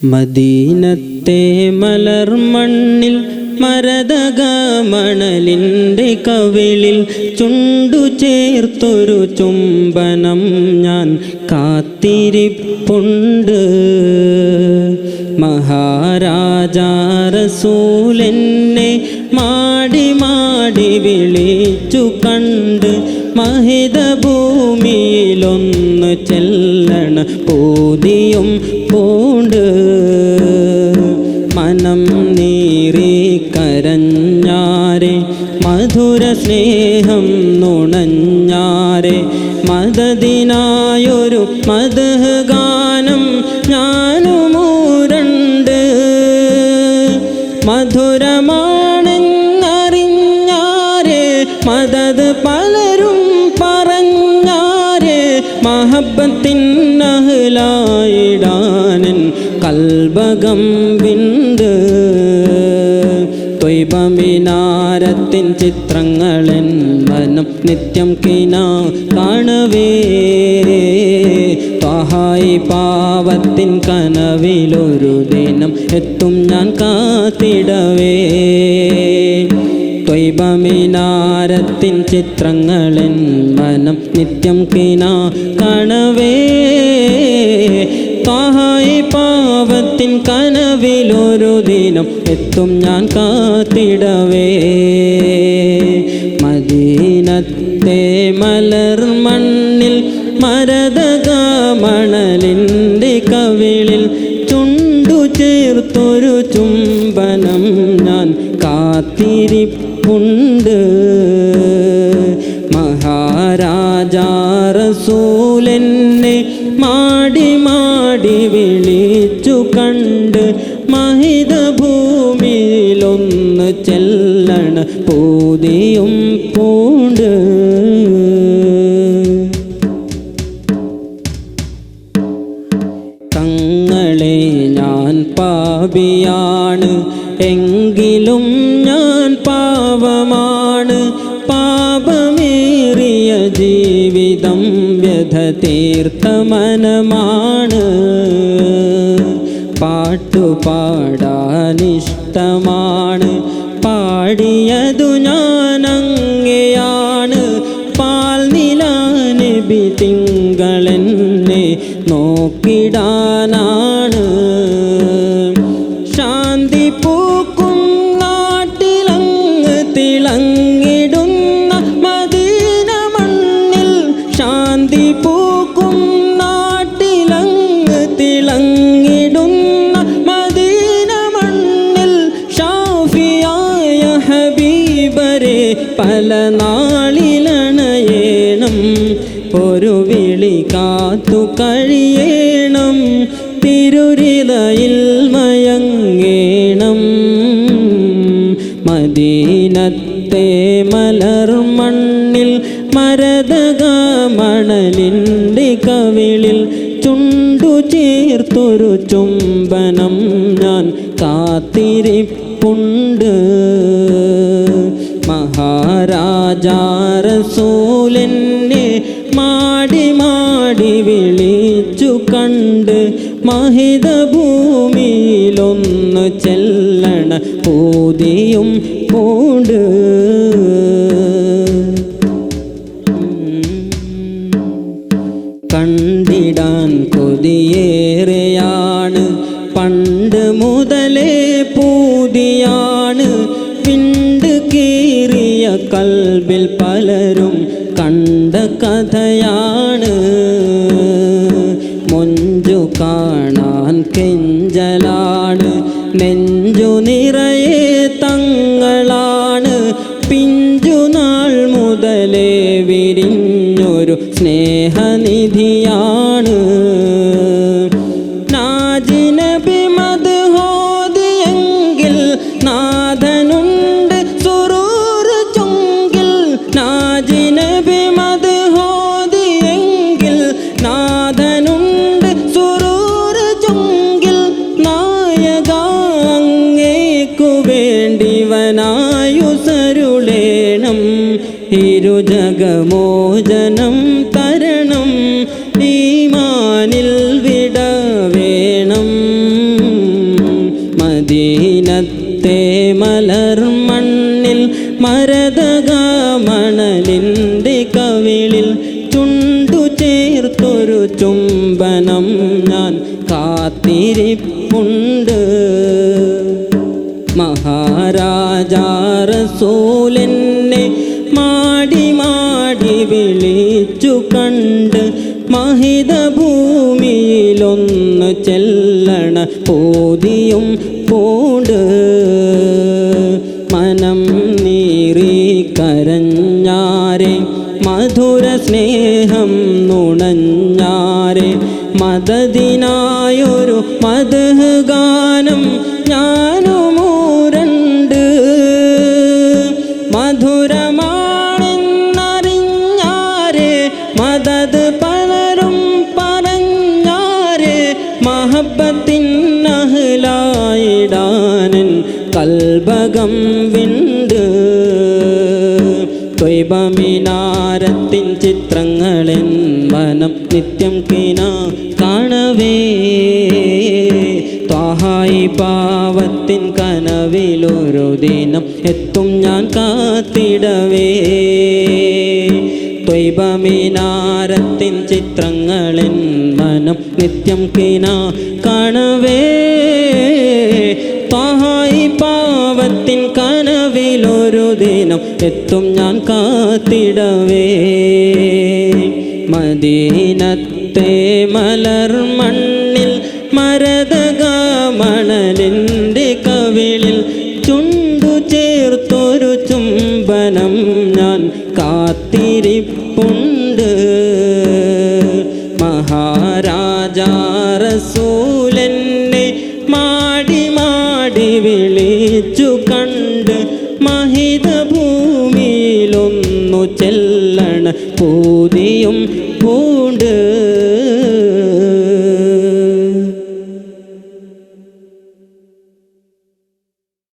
മദീനത്തെ മലർ മലർമണ്ണിൽ മരതകമണലിന്റെ കവിളിൽ ചുണ്ടു ചേർത്തൊരു ചുംബനം ഞാൻ കാത്തിരിപ്പുണ്ട്. മഹാരാജാ റസൂലെന്നെ മാടി മാടി വിളിച്ചു കണ്ട് മഹിത ഭൂമിയിലൊന്ന് ചെല്ലണ പൂതിയും പൂണ്ട്. മനം നീറി കരഞ്ഞാരെ മധുര സ്നേഹം നുണഞ്ഞാരെ മദതിനായൊരു മദഹ് ഗാനം ഞാനുമൂരണ്ട് മഹബത്തിൻ നഹ്ലായിടാനൻ കൽബകം വിണ്ട്. തൊയ്ബമിനാരത്തിൻ ചിത്രങ്ങളൻ വനം നിത്യം കിന കാണവേ. ത്വഹായി പാവത്തിൻ കനവിലൊരു ദിനം എത്തും ഞാൻ കാത്തിടവേ. ത്വൈപമിനാരത്തിൻ ചിത്രങ്ങളിൻ മനം നിത്യം കിന കണവേ. താഹായി പാവത്തിൻ കനവിലൊരു ദിനം എത്തും ഞാൻ കാത്തിടവേ. കാത്തിരിപ്പുണ്ട്. മഹാരാജാ റസൂലെന്നെ മാടി മാടി വിളിച്ചു കണ്ട് പാപിയാണ് എങ്കിലും ഞാൻ പാവമാണ് പാപമേറിയ ജീവിതം വ്യഥ തീർത്ത മനമാണ് പാട്ടുപാടാനിഷ്ടമാണ്. പാടിയതു ഞാനങ്ങയാണ്. പാൽ നിലാനബി തിങ്കളെന്നെ നോക്കിടാനാണ്. നാളിലണയേണം. ഒരു വിളി കാത്തു കഴിയേണം. തിരുരിതയിൽ മയങ്ങേണം. മദീനത്തെ മലർമണ്ണിൽ മരതക മണലിന്റെ കവിളിൽ ചുണ്ടു ചേർത്തൊരു ചുംബനം ഞാൻ കാത്തിരിപ്പുണ്ട്. മഹാരാജാ മാടി മാടി വിളിച്ചു കണ്ട് മഹിത ഭൂമിയിലൊന്ന് ചെല്ലണ പൂതിയും പൂണ്ട്. കൽബിൽ പലരും കണ്ട കഥയാണ്. മൊഞ്ചു കാണാൻ കെഞ്ചലാണ്. നെഞ്ചു നിറയെ തങ്ങളാണ്. പിഞ്ചുനാൾ മുതലേ വിരിഞ്ഞൊരു സ്നേഹനിധിയാണ്. നാജിനബി മത് ഹോദിയെങ്കിൽ നാഥനുണ്ട് അങ്ങേക്കു വേണ്ടിവനായു സരുളേണം ഇരുജഗമോചനം തരണം. ഈമാനിൽ വിട വേണം മദീനത്തെ മലർ മണ്ണിൽ മരതക മണലിന്റെ കവിളിൽ ചുണ്ടു ചേർത്തൊരു ചുംബനം ഞാൻ കാത്തിരിപ്പുണ്ട്. മഹാരാജാറസൂലെന്നെ മാടി മാടി വിളിച്ചു കണ്ട് മഹിത ഭൂമിയിലൊന്ന് ചെല്ലണ പോതിയും പോണ്ട്. മനം നീറി കരഞ്ഞാരെ മധുര സ്നേഹം നുണഞ്ഞാരെ മദതിനായൊരു മധു ഗാനം ഞാനുമൂരണ്ട് കൽബകം വിണ്ട്. ത്വൈബമിനാരത്തിൻ ചിത്രങ്ങളെൻ വനം നിത്യം കിന കാണവേ. ത്വാഹായി പാവത്തിൻ കനവിലൊരു ദിനം എത്തും ഞാൻ കാത്തിടവേ. ത്വൈബമിനാരത്തിൻ ചിത്രങ്ങളെൻ മനം നിത്യം കിന കാണവേ. ത്വാഹായി പാവത്തിൻ കനവിലൊരു ദിനം എത്തും ഞാൻ കാത്തിടവേ. മദീനത്തെ മലർ മണ്ണിൽ മരതക മണലിന്റെ കവിളിൽ ചുണ്ടു ചേർത്തൊരു ചുംബനം ഞാൻ കാത്തിരിപ്പുണ്ട്. കണ്ട് മഹിത ഭൂമിയിലൊന്നു ചെല്ലണ പൂതിയും പൂണ്ട്